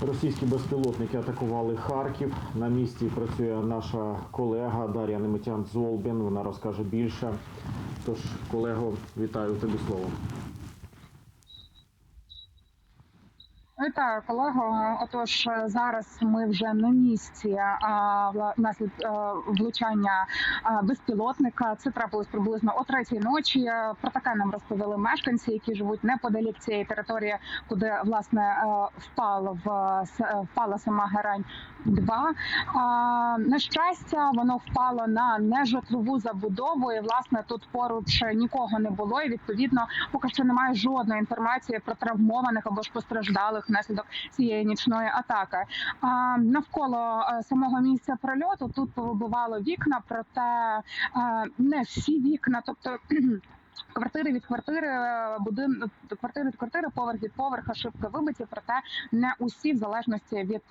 Російські безпілотники атакували Харків. На місці працює наша колега Дар'я Немитян Золбін. Вона розкаже більше. Тож, колего, вітаю тобі слово. Вітаю, колего. Отож, е, зараз ми вже на місці а, вла- внаслід е, влучання а, безпілотника. Це трапилось приблизно о третій ночі. Е, Про таке нам розповіли мешканці, які живуть неподалік цієї території, куди власне е, впало в е, впала сама герань. 2 а, на щастя, воно впало на нежитлову забудову, і власне тут поруч нікого не було. І відповідно, поки що немає жодної інформації про травмованих або ж постраждалих внаслідок цієї нічної атаки. А, навколо е, самого місця прильоту тут повибивало вікна, проте е, не всі вікна, тобто. Квартири від квартири, е, будин квартири від квартири, поверх від поверха, шибки вибиті, проте не усі в залежності від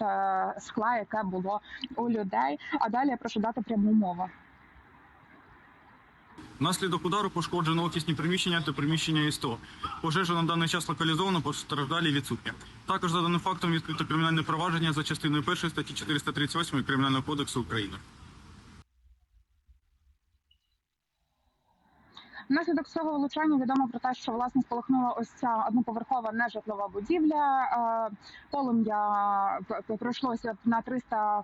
скла, яке було у людей. А далі я прошу дати пряму мову. Внаслідок удару пошкоджено офісні приміщення та приміщення СТО. Пожежа на даний час локалізована, постраждалі відсутні. Також за даним фактом відкрито кримінальне провадження за частиною 1 статті 438 Кримінального кодексу України. Внаслідок цього влучання відомо про те, що власне спалахнула ось ця одноповерхова нежитлова будівля. Е, Полум'я пройшлося на 300 е,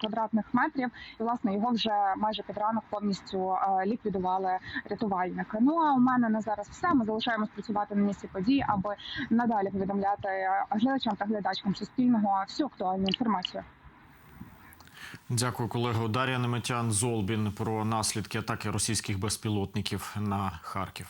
квадратних метрів, і власне його вже майже під ранок повністю е, ліквідували рятувальники. Ну а у мене на зараз все. Ми залишаємось працювати на місці подій, аби надалі повідомляти глядачам та глядачкам суспільного всю актуальну інформацію. Дякую, колего. Дар'я Немитян Золбін про наслідки атаки російських безпілотників на Харків.